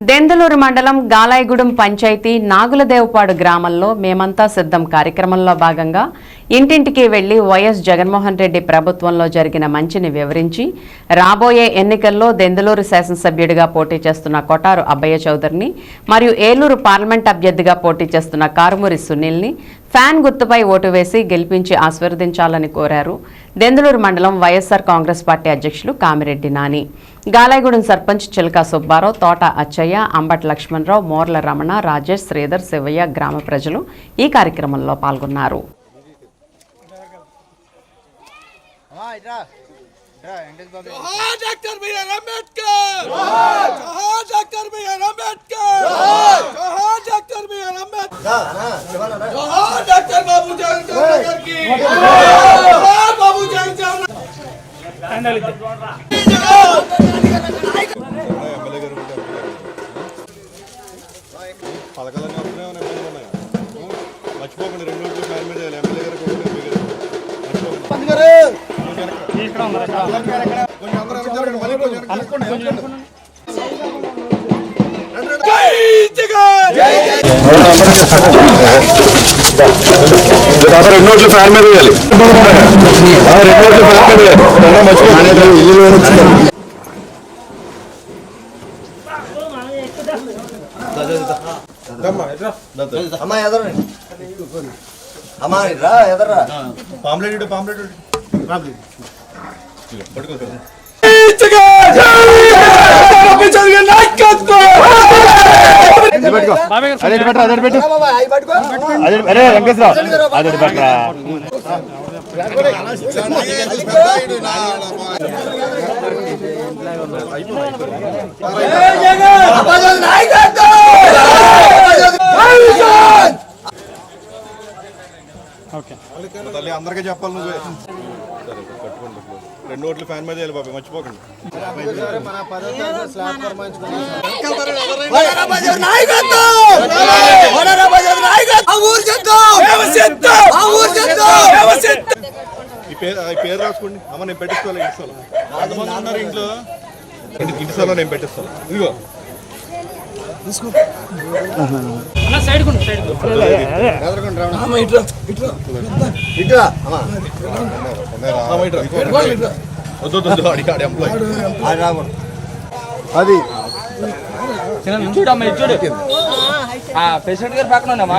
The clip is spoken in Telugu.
దెందలూరు మండలం గాలాయగూడెం పంచాయతీ నాగులదేవపాడు గ్రామంలో మేమంతా సిద్ధం కార్యక్రమంలో భాగంగా ఇంటింటికి వెళ్ళి వైఎస్ జగన్మోహన్ రెడ్డి ప్రభుత్వంలో జరిగిన మంచిని వివరించి రాబోయే ఎన్నికల్లో దెందలూరు శాసనసభ్యుడిగా పోటీ చేస్తున్న కొటారు అబ్బయ్య చౌదరిని మరియు ఏలూరు పార్లమెంట్ అభ్యర్థిగా పోటీ చేస్తున్న కారుమూరి సునీల్ని ఫ్యాన్ గుర్తుపై ఓటు వేసి గెలిపించి ఆస్వాదించాలని కోరారు. దెందులూరు మండలం వైఎస్ఆర్ కాంగ్రెస్ పార్టీ అధ్యక్షులు కామిరెడ్డి నాని. గాలాయగూడెం సర్పంచ్ చిలకా సుబ్బారావు తోట అచ్చయ్య అంబట్ లక్ష్మణరావు మోర్ల రమణ రాజేష్ శ్రీధర్ శివయ్య గ్రామ ప్రజలు ఈ కార్యక్రమంలో పాల్గొన్నారు. అంబేద్కర్ పథకాలన్నీ వస్తున్నాయి ఇబ్బందులు ఉన్నాయా మర్చిపోకండి రెండు రోజులు మీద వేయాలి ఎమ్మెల్యే గారు మర్చిపోకండి రెండు ఫ్యాన్ మీద వేయాలి. రెండు ఫ్యాన్ మీద వేయాలి. అమ్మా ఎదరా అమ్మా ఎదరా పాంప్లెట్ పాంప్లెట్. ఇదిగో, పట్టుకో నాయకత్వం తల్లి అందరికీ చెప్పాలి నువ్వే. సరే కట్టుకోండి రెండు ఓట్లు ఫ్యాన్ మీద వేయాలి బాబాయ్ మర్చిపోకండి. ఈ పేరు ఈ పేరు రాసుకోండి. అమ్మ నేను పెట్టిస్తాను ఇంటి స్థలం ఎంతమంది ఉన్నారు ఇంట్లో. ఇంటి స్థలం నేను పెట్టిస్తాను. ఇదిగో. ఇటురా అమ్మా. అమ్మ, ఇటు రా. వద్దు వద్దు, వద్దు. అడిగి ఆడి ఎంప్లాయ్ అది రాకూడదు అది. చూడమ్మా చూడు ప్రెసిడెంట్ గారు పక్కన ఉన్నామా